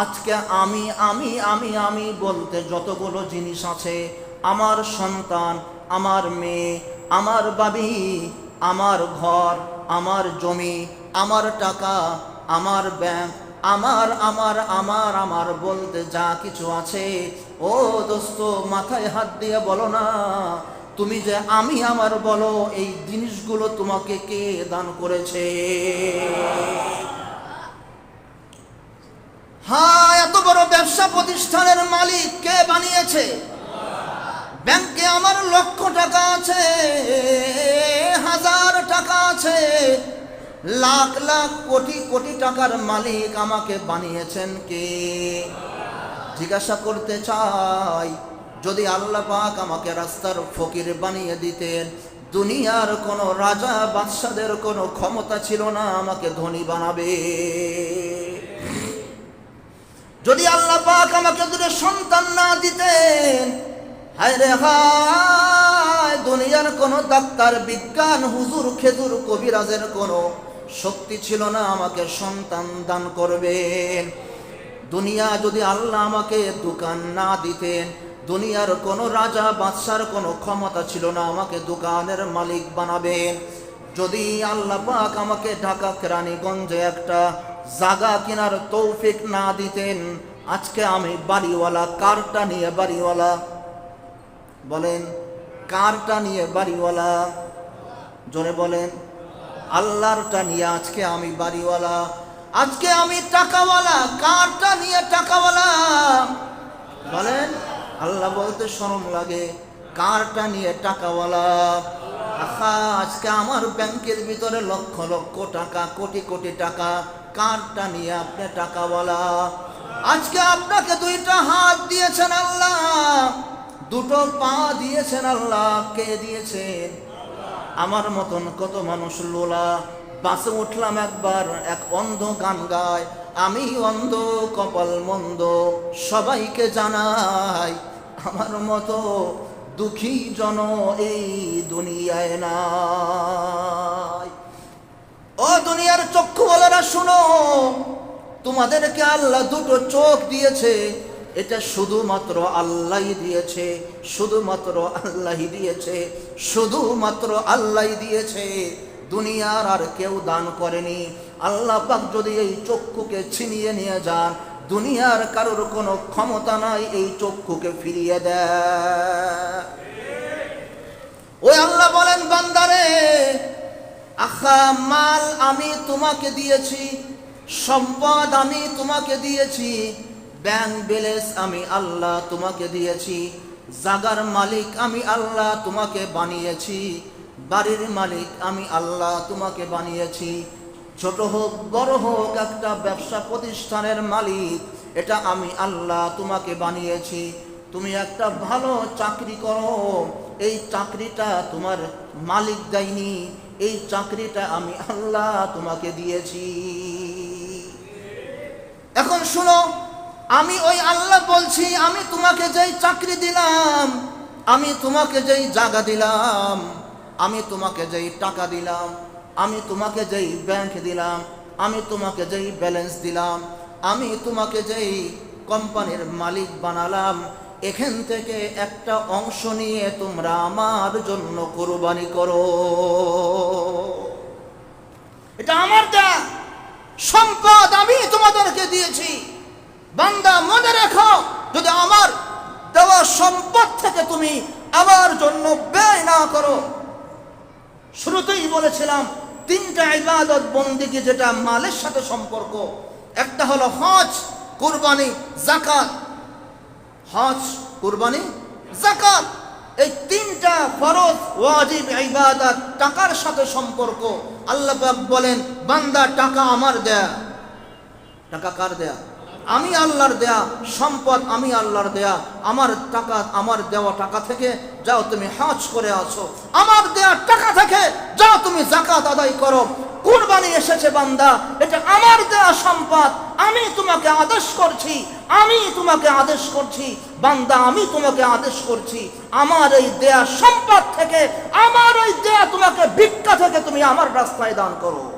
আজকে আমি আমি আমি আমি বলতে যতগুলো জিনিস আছে, আমার সন্তান, আমার মেয়ে, আমার বাবি, আমার ঘর, আমার জমি, আমার টাকা, আমার ব্যাংক, আমার আমার আমার আমার বলতে যা কিছু আছে, ও দোস্ত, মাথায় হাত দিয়ে বলো না। তুমি যে আমি আমার বলো, এই জিনিসগুলো তোমাকে কে দান করেছে হ্যাঁ এত বড় ব্যবসা প্রতিষ্ঠানের মালিক কে বানিয়েছে? ব্যাংকে আমার লক্ষ টাকা আছে, হাজার টাকা আছে। লাখ লাখ কোটি কোটি টাকার মালিক আমাকে বানিয়েছেন কে? জিজ্ঞাসা করতে চাই, যদি আল্লাহ পাক আমাকে রাস্তার ফকির বানিয়ে দিতেন, দুনিয়ার কোনো রাজা বাদশাদের কোনো ক্ষমতা ছিল না আমাকে ধনী বানাবে। যদি আল্লাহ পাক আমাকে দুটো সন্তান না দিতেন, হায় রে হায়, দুনিয়ার কোনো ডাক্তার, বিজ্ঞান, হুজুর, খেজুর, কবিরাজের কোনো শক্তি ছিল না আমাকে সন্তান দান করবেন। দুনিয়া যদি আল্লাহ আমাকে দোকান না দিতেন, দুনিয়ার কোনো রাজা, বাদশার কোনো ক্ষমতা ছিল না আমাকে দোকানের মালিক বানাবেন। যদি আল্লাহ পাক আমাকে ঢাকা, কেরানীগঞ্জে একটা জাগা কেনার তৌফিক না দিতেন। আজকে আমি বাড়িওয়ালা, কারটা নিয়ে বাড়িওয়ালা। বলেন, কারটা নিয়ে বাড়িওয়ালা। জোরে বলেন, আল্লাহরটা নিয়ে আজকে আমি বাড়িওয়ালা। আজকে আমি টাকাওয়ালা, কারটা নিয়ে টাকাওয়ালা। বলেন, আল্লাহ বলতে শরম লাগে, কারটা নিয়ে টাকাওয়ালা। আজকে আমার ব্যাংকের ভিতরে লক্ষ লক্ষ টাকা, কোটি কোটি টাকা। কারটা নিয়ে আপনি টাকাওয়ালা। আজকে আপনাকে দুইটা হাত দিয়েছেন আল্লাহ। দুটো পা দিয়েছেন আল্লাহ। কে দিয়েছেন আমার মতন কত মানুষ লোলা। বাসে উঠলাম একবার, এক অন্ধ গান গায়। আমি অন্ধ, কপাল মন্দ, সবাইকে জানাই। আমার মতো দুঃখী জন এই দুনিয়ায় নাই। ও দুনিয়ার চক্ষুওয়ালারা শুনো, তোমাদেরকে আল্লাহ দুটো চোখ দিয়েছে। এটা শুধুমাত্র আল্লাহই দিয়েছে, শুধুমাত্র আল্লাহই দিয়েছে, শুধুমাত্র আল্লাহই দিয়েছে। দুনিয়ার আর কেউ দান করেনি। আল্লাহ পাক যদি এই চক্ষুকে ছিনিয়ে নিয়ে যান, দুনিয়ার কারোর কোনো ক্ষমতা নাই, এই চক্ষুকে ফিরিয়ে দেয়। ওই আল্লাহ বলেন, বান্দারে আখা মাল আমি তোমাকে দিয়েছি, সম্পদ আমি তোমাকে দিয়েছি, ব্যাংক ব্যালেন্স আমি আল্লাহ তোমাকে দিয়েছি, জাগার মালিক আমি আল্লাহ তোমাকে বানিয়েছি, বাড়ির মালিক আমি আল্লাহ তোমাকে বানিয়েছি। ছোট হোক, বড় হোক, একটা ব্যবসা প্রতিষ্ঠানের মালিক, এটা আমি আল্লাহ তোমাকে বানিয়েছি। তুমি একটা ভালো চাকরি করো, এই চাকরিটা তোমার মালিক দেয়নি এই চাকরিটা আমি আল্লাহ তোমাকে দিয়েছি। এখন শুনো, আমি ওই আল্লাহ বলছি, আমি তোমাকে যেই চাকরি দিলাম, আমি তোমাকে যেই জায়গা দিলাম, আমি তোমাকে যেই টাকা দিলাম, আমি তোমাকে যেই ব্যাংক দিলাম, আমি তোমাকে যেই ব্যালেন্স দিলাম, আমি তোমাকে যেই কোম্পানির মালিক বানালাম এখান থেকে একটা অংশ নিয়ে তোমরা আমার জন্য কোরবানি করো। এটা আমার দেয়া সম্পদ আমি তোমাদেরকে দিয়েছি। বান্দা, মনে রেখো, যদি আমার দেওয়া সম্পদ থেকে তুমি আমার জন্য ব্যয় না করো। শুরুতেই বলেছিলাম, তিনটা ইবাদত বন্দিকে যেটা মালের সাথে সম্পর্ক? একটা হলো হজ, কুরবানি জাকাত হজ, কুরবানি জাকাত এই তিনটা ফরজ, ওয়াজিব, ইবাদত, টাকার সাথে সম্পর্ক। আল্লাহ বলেন, বান্দা টাকা আমার দেয়া। টাকা কার দেয়া? আমি আল্লাহর দেয়া, সম্পদ আমি আল্লাহর দেয়া, আমার টাকা, আমার দেওয়া টাকা থেকে যাও তুমি হজ করে আছো আমার দেয়া টাকা থেকে যাও তুমি জাকাত আদায় করো। কুরবানি এসেছে বান্দা। এটা আমার দেয়া সম্পদ। আমি তোমাকে আদেশ করছি। আমি তোমাকে আদেশ করছি। বান্দা, আমি তোমাকে আদেশ করছি। আমার এই দেয়া সম্পদ থেকে, আমার ওই দেয়া তোমাকে ভিক্ষা থেকে তুমি আমার রাস্তায় দান করো।